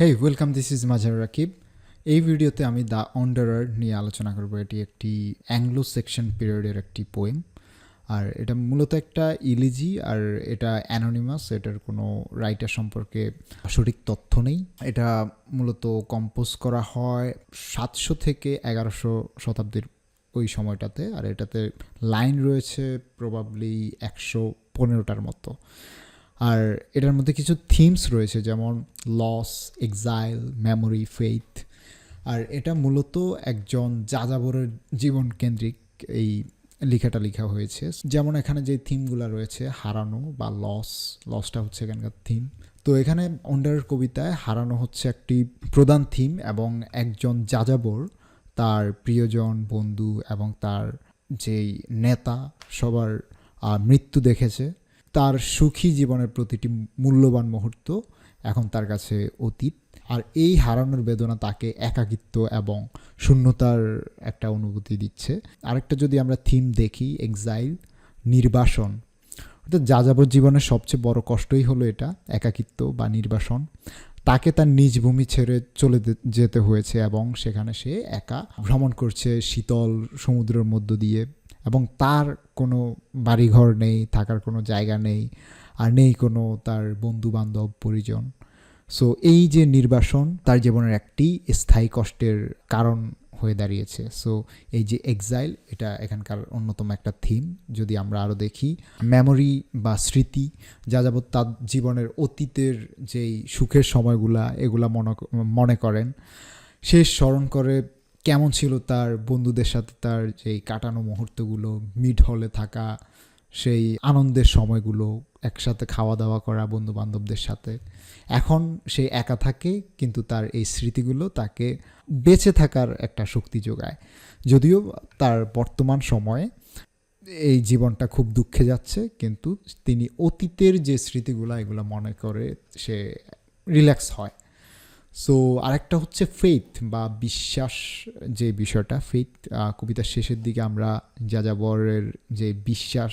Hey welcome this is মাজার রাকিব এই ভিডিওতে আমি দ্য অন্ডারার নিয়ে আলোচনা করব। এটি একটি অ্যাংলো সেকশন পিরিয়ডের একটি পোয়েম আর এটা মূলত একটা ইলিজি আর এটা অ্যানোনিমাস এটার কোনো রাইটার সম্পর্কে সঠিক তথ্য নেই। এটা মূলত কম্পোজ করা হয় সাতশো থেকে এগারোশো শতাব্দীর ওই সময়টাতে। আর এটাতে লাইন রয়েছে প্রবাবলি একশো পনেরোটার মতো। আর এটার মধ্যে কিছু থিমস রয়েছে, যেমন লস এক্সাইল মেমোরি ফেইথ আর এটা মূলত একজন যাযাবরের জীবন কেন্দ্রিক এই লেখাটা লেখা হয়েছে। যেমন এখানে যে থিমগুলো রয়েছে, হারানো বা লস লসটা হচ্ছে এখানকার থিম তো এখানে অন্ডারের কবিতায় হারানো হচ্ছে একটি প্রধান থিম এবং একজন যাযাবর তার প্রিয়জন, বন্ধু এবং তার যেই নেতা সবার মৃত্যু দেখেছে। তার সুখী জীবনের প্রতিটি মূল্যবান মুহূর্ত এখন তার কাছে অতীত। আর এই হারানোর বেদনা তাকে একাকিত্ব এবং শূন্যতার একটা অনুভূতি দিচ্ছে। আরেকটা যদি আমরা থিম দেখি, এক্সাইল, নির্বাসন। অর্থাৎ যাযাবর জীবনের সবচেয়ে বড় কষ্টই হলো এটা, একাকিত্ব বা নির্বাসন। তাকে তার নিজ ভূমি ছেড়ে চলে যেতে হয়েছে এবং সেখানে সে একা ভ্রমণ করছে শীতল সমুদ্রের মধ্য দিয়ে। এবং তার কোনো বাড়িঘর নেই, থাকার কোনো জায়গা নেই, আর নেই কোনো তার বন্ধু বান্ধব পরিজন। সো এই যে নির্বাসন তার জীবনের একটি স্থায়ী কষ্টের কারণ হয়ে দাঁড়িয়েছে। সো এই যে এক্সাইল এটা এখানকার অন্যতম একটা থিম যদি আমরা আরও দেখি মেমোরি বা স্মৃতি, যা যাবত তার জীবনের অতীতের যেই সুখের সময়গুলা, এগুলা মনে মনে করেন, সে স্মরণ করে কেমন ছিল তার বন্ধুদের সাথে তার যেই কাটানো মুহূর্তগুলো, মিড হলে থাকা, সেই আনন্দের সময়গুলো, একসাথে খাওয়া দাওয়া করা বন্ধু বান্ধবদের সাথে? এখন সে একা থাকে, কিন্তু তার এই স্মৃতিগুলো তাকে বেঁচে থাকার একটা শক্তি যোগায়। যদিও তার বর্তমান সময়ে এই জীবনটা খুব দুঃখে যাচ্ছে, কিন্তু তিনি অতীতের যে স্মৃতিগুলো, এগুলো মনে করে সে রিল্যাক্স হয়। সো আরেকটা হচ্ছে ফেইথ বা বিশ্বাস যে বিষয়টা ফেইথ কবিতার শেষের দিকে আমরা যাযাবরের যে বিশ্বাস,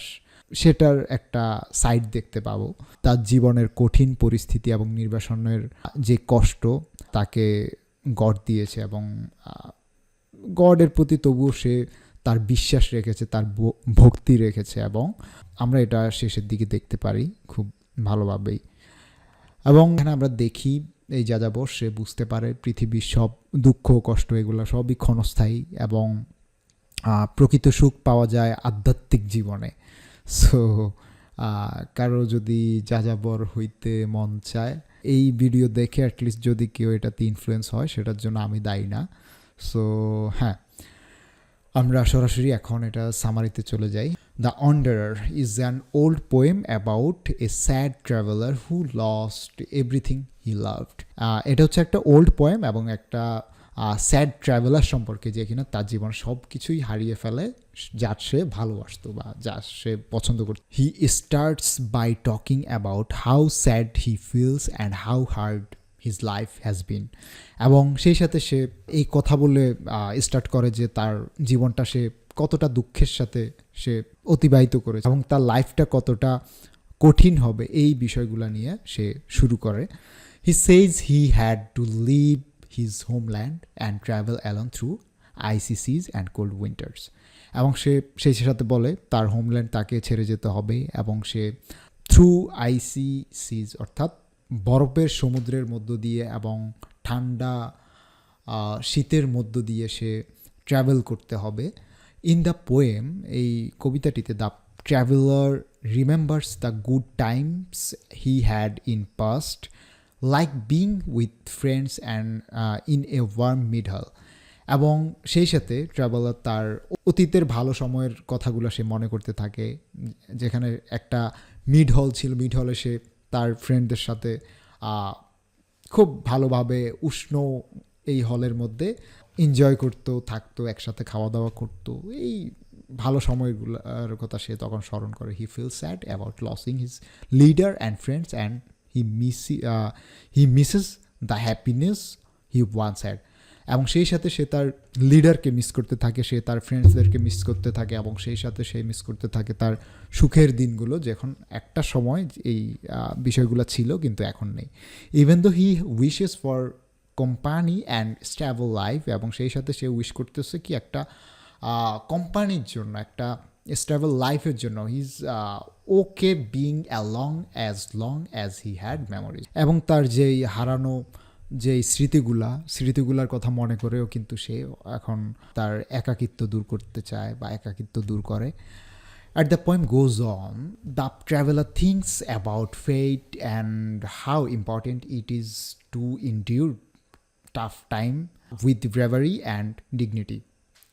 সেটার একটা সাইড দেখতে পাবো। তার জীবনের কঠিন পরিস্থিতি এবং নির্বাসনের যে কষ্ট, তাকে গড় দিয়েছে এবং গডের প্রতি তবুও সে তার বিশ্বাস রেখেছে, তার ভক্তি রেখেছে এবং আমরা এটা শেষের দিকে দেখতে পারি খুব ভালোভাবেই। এবং এখানে আমরা দেখি এই যাযাবর সে বুঝতে পারে পৃথিবীর সব দুঃখ, কষ্ট, এগুলো সবই ক্ষণস্থায়ী এবং প্রকৃত সুখ পাওয়া যায় আধ্যাত্মিক জীবনে। সো কারও যদি যাযাবর হইতে মন চায়, এই ভিডিও দেখে অ্যাটলিস্ট যদি কেউ এটাতে ইনফ্লুয়েন্স হয়, সেটার জন্য আমি দায়ী না। সো হ্যাঁ আমরা সরাসরি এখন এটা সামারিতে চলে যাই। The wanderer is an old poem about a sad traveller who lost everything he loved এটা হচ্ছে একটা ওল্ড পোয়েম এবং একটা স্যাড ট্রাভেলার সম্পর্কে যে কিনা তার জীবন সব কিছুই হারিয়ে ফেলে, যা সে ভালোবাসতো বা যা সে পছন্দ করত। He starts by talking about how sad he feels and how hard his life has been এবং সেই সাথে সে এই কথা বলে স্টার্ট করে যে তার জীবনটা সে কতটা দুঃখের সাথে সে অতিবাহিত করেছে এবং তার লাইফটা কতটা কঠিন হবে এই বিষয়গুলো নিয়ে সে শুরু করে। He says he had to leave his homeland and travel along through icy seas and cold winters এবং সে সেই সাথে বলে, তার হোমল্যান্ড তাকে ছেড়ে যেতে হবে। এবং সে থ্রু আইসি সিজ অর্থাৎ বরফের সমুদ্রের মধ্য দিয়ে এবং ঠান্ডা শীতের মধ্য দিয়ে সে ট্রাভেল করতে হবে। ইন দ্য পোয়েম এই কবিতাটিতে the traveller remembers the good times he had in past like being with friends and in a warm middle এবং সেই সাথে ট্রাভেলার তার অতীতের ভালো সময়ের কথাগুলো সে মনে করতে থাকে, যেখানে একটা মিড হল ছিল মিড হলে সে তার ফ্রেন্ডদের সাথে খুব ভালোভাবে উষ্ণ এই হলের মধ্যে এনজয় করতো, থাকতো, একসাথে খাওয়া দাওয়া করতো। এই ভালো সময়গুলোর কথা সে তখন স্মরণ করে। He feel sad about losing his leader and friends and he miss he misses the happiness he once had এবং সেই সাথে সে তার লিডারকে মিস করতে থাকে, সে তার ফ্রেন্ডসদেরকে মিস করতে থাকে এবং সেই সাথে সে মিস করতে থাকে তার সুখের দিনগুলো যখন একটা সময় এই বিষয়গুলো ছিল কিন্তু এখন নেই। Even though he wishes for company and stable life এবং সেই সাথে সে উইশ করতেছে কি একটা কোম্পানির জন্য একটা স্টেবল লাইফের জন্য। His okay being along as long as he had memories এবং তার যেই হারানো যেই স্মৃতিগুলা স্মৃতিগুলার কথা মনে করেও কিন্তু সে এখন তার একাকিত্ব দূর করতে চায় বা একাকিত্ব দূর করে। At the poem goes on, the traveler thinks about fate and how important it is to endure tough time with bravery and dignity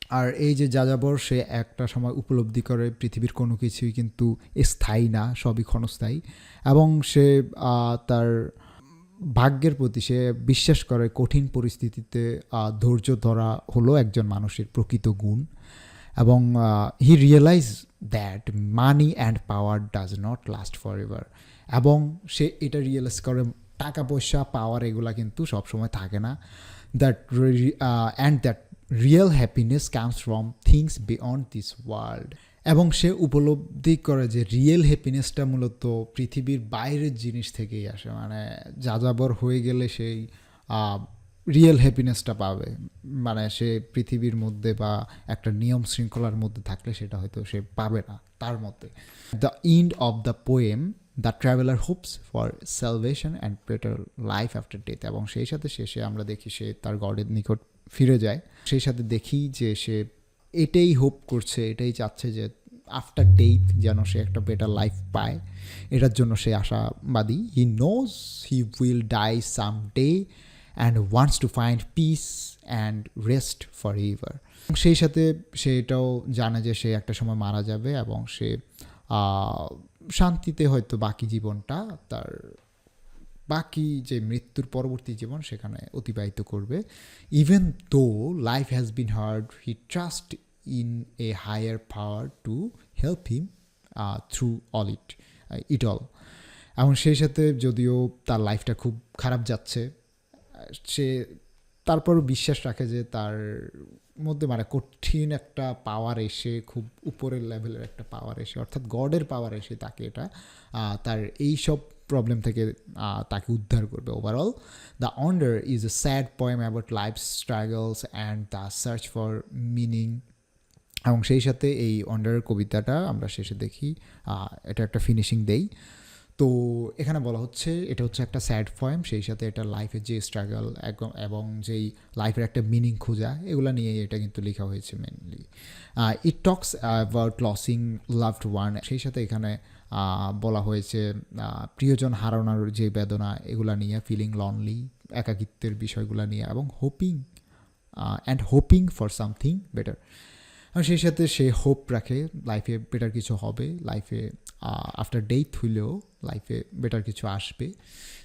আর এই যে যাযাবর, সে একটা সময় উপলব্ধি করে পৃথিবীর কোনো কিছুই কিন্তু স্থায়ী না, সবই ক্ষণস্থায়ী। এবং সে তার ভাগ্যের প্রতি সে বিশ্বাস করে কঠিন পরিস্থিতিতে ধৈর্য ধরা হলো একজন মানুষের প্রকৃত গুণ। এবং he realise that money and power does not last for ever এবং সে এটা রিয়েলাইজ করে টাকা পয়সা পাওয়ার এগুলা কিন্তু সবসময় থাকে না। That and that real happiness comes from things beyond this world এবং সে উপলব্ধি করে যে রিয়েল হ্যাপিনেসটা মূলত পৃথিবীর বাইরের জিনিস থেকেই আসে। মানে যাযাবর হয়ে গেলে সেই রিয়েল হ্যাপিনেসটা পাবে। মানে সে পৃথিবীর মধ্যে বা একটা নিয়ম শৃঙ্খলার মধ্যে থাকলে সেটা হয়তো সে পাবে না, তার মধ্যে the end of the poem the traveller hopes for salvation and better life after death এবং সেই সাথে শেষে আমরা দেখি সে তার গডের নিকট ফিরে যায়। সেই সাথে দেখি যে সে এটাই হোপ করছে, এটাই চাচ্ছে যে আফটার ডেথ যেন সে একটা বেটার লাইফ পায়। এটার জন্য সে আশাবাদী। He knows he will die some day and wants to find peace and rest for ever সেই সাথে সে এটাও জানে যে সে একটা সময় মারা যাবে এবং সে শান্তিতে হয়তো বাকি জীবনটা তার বাকি যে মৃত্যুর পরবর্তী জীবন সেখানে অতিবাহিত করবে। Even though life has been hard he trust in a higher power to help him through all it it all এবং সেই সাথে যদিও তার লাইফটা খুব খারাপ যাচ্ছে, সে তারপরও বিশ্বাস রাখে যে তার মধ্যে মানে কঠিন একটা পাওয়ার এসে, খুব উপরের লেভেলের একটা পাওয়ার এসে, অর্থাৎ গডের পাওয়ার এসে তাকে এটা তার এই সব প্রবলেম থেকে তাকে উদ্ধার করবে। Overall the wanderer is a sad poem about life struggles and the search for meaning এবং সেই সাথে এই অন্ডারের কবিতাটা আমরা শেষে দেখি এটা একটা ফিনিশিং দেই। তো এখানে বলা হচ্ছে এটা হচ্ছে একটা স্যাড পয়েম সেই সাথে এটা লাইফের যে স্ট্রাগল এবং যেই লাইফের একটা মিনিং খোঁজা, এগুলো নিয়ে এটা কিন্তু লেখা হয়েছে mainly it talks about losing loved one সেই সাথে এখানে বলা হয়েছে প্রিয়জন হারানোর যে বেদনা, এগুলা নিয়ে ফিলিং লনলি একাকিত্বের বিষয়গুলো নিয়ে এবং hoping and hoping for something better আর সেই সাথে সে হোপ রাখে লাইফে বেটার কিছু হবে লাইফে আফটার ডেথ হইলেও লাইফে বেটার কিছু আসবে।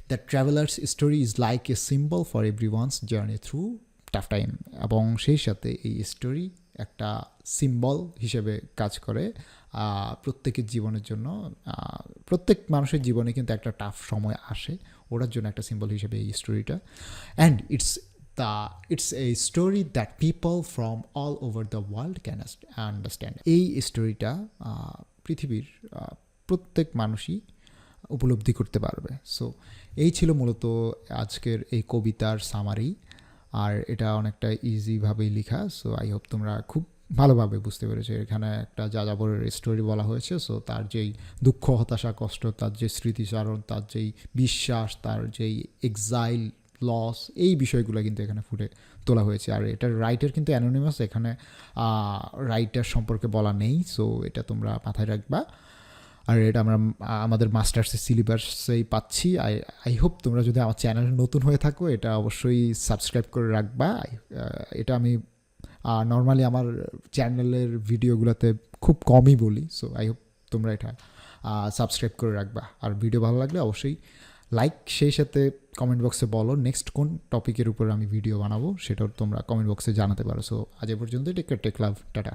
The travellers story is like a symbol for every one's journey through tough time এবং সেই সাথে এই স্টোরি একটা সিম্বল হিসেবে কাজ করে প্রত্যেকের জীবনের জন্য। প্রত্যেক মানুষের জীবনে কিন্তু একটা টাফ সময় আসে। ওটার জন্য একটা সিম্বল হিসেবে এই স্টোরিটা and it's the it's a story that people from all over the world can understand এই স্টোরিটা পৃথিবীর প্রত্যেক মানুষই উপলব্ধি করতে পারবে। সো এই ছিল মূলত আজকের এই কবিতার সামারি আর এটা অনেকটা ইজিভাবেই লেখা। সো আই হোপ তোমরা খুব ভালোভাবে বুঝতে পেরেছ। এখানে একটা যাযাবরের স্টোরি বলা হয়েছে। সো তার যেই দুঃখ, হতাশা, কষ্ট, তার যে স্মৃতিচারণ, তার যেই বিশ্বাস, তার যেই এক্সাইল লস এই বিষয়গুলো কিন্তু এখানে ফুটে তোলা হয়েছে। আর এটার রাইটার কিন্তু অ্যানোনিমাস এখানে রাইটার সম্পর্কে বলা নেই। সো এটা তোমরা মাথায় রাখবা। আর এটা আমরা আমাদের মাস্টার্সের সিলেবাসেই পাচ্ছি। আই আই হোপ তোমরা যদি আমার চ্যানেলে নতুন হয়ে থাকো, এটা অবশ্যই সাবস্ক্রাইব করে রাখবা। এটা আমি নর্মালি আমার চ্যানেলের ভিডিওগুলোতে খুব কমই বলি সো আই হোপ তোমরা এটা সাবস্ক্রাইব করে রাখবা। আর ভিডিও ভালো লাগলে অবশ্যই লাইক সেই সাথে কমেন্ট বক্সে বলো নেক্সট কোন টপিকের উপর আমি ভিডিও বানাবো, সেটাও তোমরা কমেন্ট বক্সে জানাতে পারো। সো আজ এ পর্যন্ত টেক টেক লাভ টাটা।